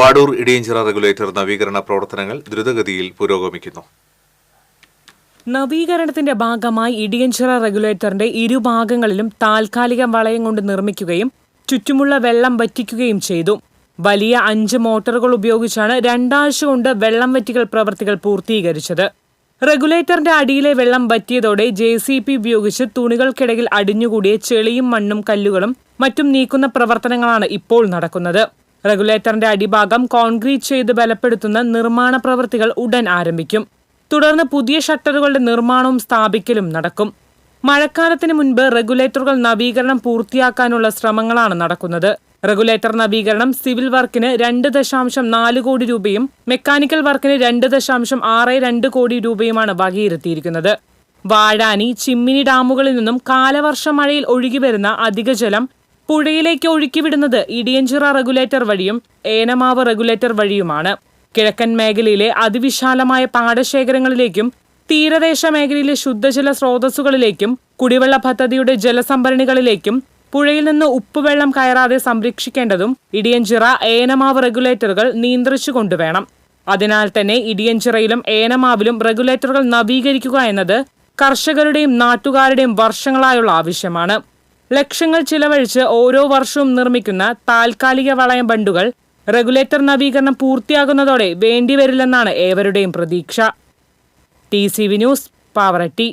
Padur Idiyanchira regulator നവീകരണ പ്രവർത്തനങ്ങൾ ദ്രുതഗതിയിൽ പുരോഗമിക്കുന്നു. നവീകരണത്തിന്റെ ഭാഗമായി ഇടിയഞ്ചിറ റെഗുലേറ്ററിന്റെ ഇരുഭാഗങ്ങളിലും താൽക്കാലിക വളയം കൊണ്ട് നിർമ്മിക്കുകയും ചുറ്റുമുള്ള വെള്ളം വറ്റിക്കുകയും ചെയ്തു. വലിയ അഞ്ച് മോട്ടോറുകൾ ഉപയോഗിച്ചാണ് രണ്ടാഴ്ച കൊണ്ട് വെള്ളം വറ്റിക്കൽ പ്രവൃത്തികൾ പൂർത്തീകരിച്ചത്. റെഗുലേറ്ററിന്റെ അടിയിലെ വെള്ളം വറ്റിയതോടെ ജെ സി പി ഉപയോഗിച്ച് തുണികൾക്കിടയിൽ അടിഞ്ഞുകൂടിയ ചെളിയും മണ്ണും കല്ലുകളും മറ്റും നീക്കുന്ന പ്രവർത്തനങ്ങളാണ് ഇപ്പോൾ നടക്കുന്നത്. റെഗുലേറ്ററിന്റെ അടിഭാഗം കോൺക്രീറ്റ് ചെയ്ത് ബലപ്പെടുത്തുന്ന നിർമ്മാണ പ്രവൃത്തികൾ ഉടൻ ആരംഭിക്കും. തുടർന്ന് പുതിയ ഷട്ടറുകളുടെ നിർമ്മാണവും സ്ഥാപിക്കലും നടക്കും. മഴക്കാലത്തിന് മുൻപ് റെഗുലേറ്ററുകൾ നവീകരണം പൂർത്തിയാക്കാനുള്ള ശ്രമങ്ങളാണ് നടക്കുന്നത്. റെഗുലേറ്റർ നവീകരണം സിവിൽ വർക്കിന് രണ്ട് ദശാംശം നാല് കോടി രൂപയും മെക്കാനിക്കൽ വർക്കിന് രണ്ട് ദശാംശം ആറ് രണ്ട് കോടി രൂപയുമാണ് വകയിരുത്തിയിരിക്കുന്നത്. വാഴാനി ചിമ്മിനി ഡാമുകളിൽ നിന്നും കാലവർഷ മഴയിൽ ഒഴുകിവരുന്ന അധിക ജലം പുഴയിലേക്ക് ഒഴുക്കിവിടുന്നത് ഇടിയഞ്ചിറ റെഗുലേറ്റർ വഴിയും ഏനമാവ് റെഗുലേറ്റർ വഴിയുമാണ്. കിഴക്കൻ മേഖലയിലെ അതിവിശാലമായ പാടശേഖരങ്ങളിലേക്കും തീരദേശ മേഖലയിലെ ശുദ്ധജല സ്രോതസ്സുകളിലേക്കും കുടിവെള്ള പദ്ധതിയുടെ ജലസംഭരണികളിലേക്കും പുഴയിൽ നിന്ന് ഉപ്പുവെള്ളം കയറാതെ സംരക്ഷിക്കേണ്ടതും ഇടിയഞ്ചിറ ഏനമാവ് റെഗുലേറ്ററുകൾ നിയന്ത്രിച്ചു കൊണ്ടുവേണം. അതിനാൽ തന്നെ ഇടിയഞ്ചിറയിലും ഏനമാവിലും റെഗുലേറ്ററുകൾ നവീകരിക്കുക എന്നത് കർഷകരുടെയും നാട്ടുകാരുടെയും വർഷങ്ങളായുള്ള ആവശ്യമാണ്. ലക്ഷങ്ങൾ ചിലവഴിച്ച് ഓരോ വർഷവും നിർമ്മിക്കുന്ന താൽക്കാലിക വളയം ബണ്ടുകൾ റെഗുലേറ്റർ നവീകരണം പൂർത്തിയാകുന്നതോടെ വേണ്ടിവരില്ലെന്നാണ് ഏവരുടെയും പ്രതീക്ഷ. T C V news Pavaratti.